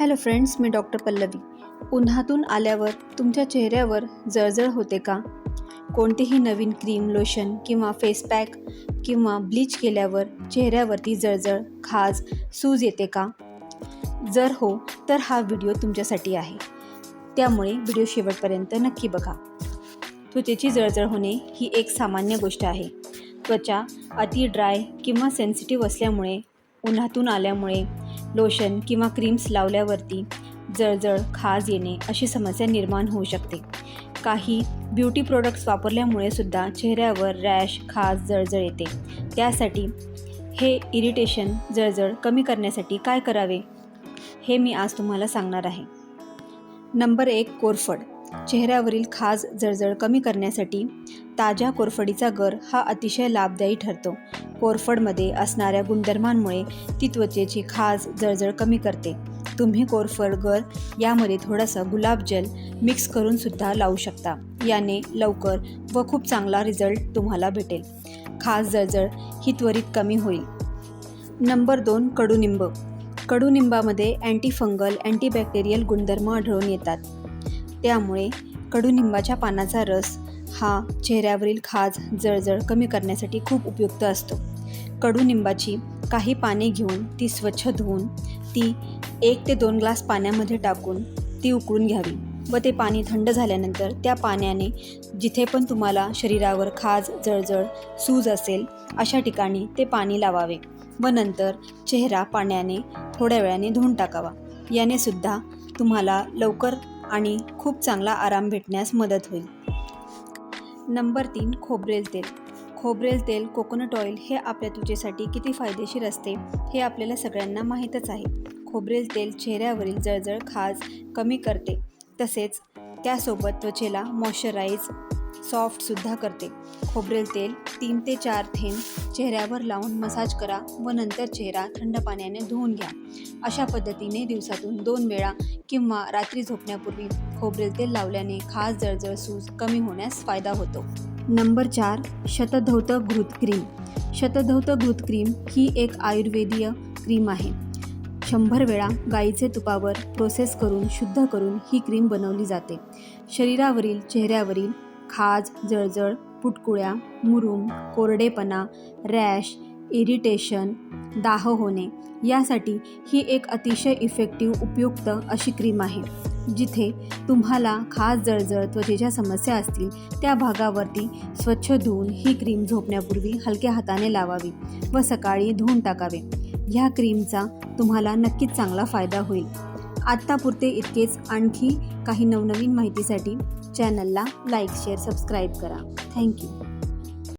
Hello friends मी doctor Pallavi. उन्हातून आल्यावर तुमच्या चेहऱ्यावर जळजळ होते का? कोणतेही नवीन क्रीम लोशन किंवा फेस पॅक किंवा ब्लीच केल्यावर चेहऱ्यावरती जळजळ खाज सूज येते का? जर हो तर हा व्हिडिओ तुमच्यासाठी आहे. त्यामुळे व्हिडिओ शेवटपर्यंत नक्की बघा. त्वचेची जळजळ होणे ही एक सामान्य गोष्ट आहे. त्वचा अति ड्राय किंवा सेन्सिटिव्ह असल्यामुळे उन्हातून आल्यामुळे लोशन किंवा क्रीम्स लावल्यावरती जळजळ खाज येणे अशी समस्या निर्माण होऊ शकते. काही ब्युटी प्रोडक्ट्स वापरल्यामुळे सुद्धा चेहऱ्यावर रॅश खाज जळजळ येते. त्यासाठी हे इरिटेशन जळजळ कमी करण्यासाठी काय करावे? हे मी आज तुम्हाला सांगणार आहे. नंबर एक कोरफड. चेहऱ्यावरील खाज जळजळ कमी करण्यासाठी ताज्या कोरफडीचा गर हा अतिशय लाभदायी ठरतो. कोरफडमध्ये असणाऱ्या गुणधर्मांमुळे ती त्वचेची खाज जळजळ कमी करते. तुम्ही कोरफड गर यामध्ये थोडासा गुलाबजल मिक्स करून सुद्धा लावू शकता. याने लवकर व खूप चांगला रिझल्ट तुम्हाला भेटेल. खास जळजळ ही त्वरित कमी होईल. नंबर दोन कडुनिंब. कडुनिंबामध्ये अँटीफंगल अँटीबॅक्टेरियल गुणधर्म आढळून येतात. त्यामुळे कडुनिंबाच्या पानाचा रस हा चेहऱ्यावरील खाज जळजळ कमी करण्यासाठी खूप उपयुक्त असतो. कडुनिंबाची काही पाने घेऊन ती स्वच्छ धुवून ती एक ते दोन ग्लास पाण्यामध्ये टाकून ती उकळून घ्यावी व ते पाणी थंड झाल्यानंतर त्या पाण्याने जिथे पण तुम्हाला शरीरावर खाज जळजळ सूज असेल अशा ठिकाणी ते पाणी लावावे व नंतर चेहरा पाण्याने थोड्या वेळाने धुवून टाकावा. याने सुद्धा तुम्हाला लवकर आणि खूप चांगला आराम भेटण्यास मदत होईल. नंबर तीन खोबरेल तेल. खोबरेल तेल कोकोनट ऑइल हे आपल्या त्वचेसाठी किती फायदेशीर असते हे आपल्याला सगळ्यांना माहीतच आहे. खोबरेल तेल चेहऱ्यावरील जळजळ खाज कमी करते. तसेच त्यासोबत त्वचेला मॉइश्चराईज सॉफ्टसुद्धा करते. खोबरेल तेल तीन ते चार थेंब चेहऱ्यावर लावून मसाज करा व नंतर चेहरा थंड पाण्याने धुवून घ्या. अशा पद्धतीने दिवसातून दोन वेळा किंवा रात्री झोपण्यापूर्वी खोबरेल तेल लावल्याने खास जळजळ सूज कमी होण्यास फायदा होतो. नंबर चार शतधौत घृत क्रीम. शतधौत घृत क्रीम ही एक आयुर्वेदीय क्रीम आहे. शंभर वेळा गाईचे तुपावर प्रोसेस करून शुद्ध करून ही क्रीम बनवली जाते. शरीरावरील चेहऱ्यावरील खाज जळजळ पुटकुळ्या मुरूम कोरडेपणा रॅश इरिटेशन दाह होणे यासाठी ही एक अतिशय इफेक्टिव्ह उपयुक्त अशी क्रीम आहे जिथे तुम्हाला खास जळजळ त्वचेच्या समस्या असतील त्या भागावरती स्वच्छ धुवून ही क्रीम झोपण्यापूर्वी हलक्या हाताने लावावी व सकाळी धुवून टाकावे. ह्या क्रीमचा तुम्हाला नक्कीच चांगला फायदा होईल. आत्तापुरते इतकेच आणखी काही नवनवीन माहितीसाठी चॅनलला लाईक शेअर सबस्क्राईब करा. Thank you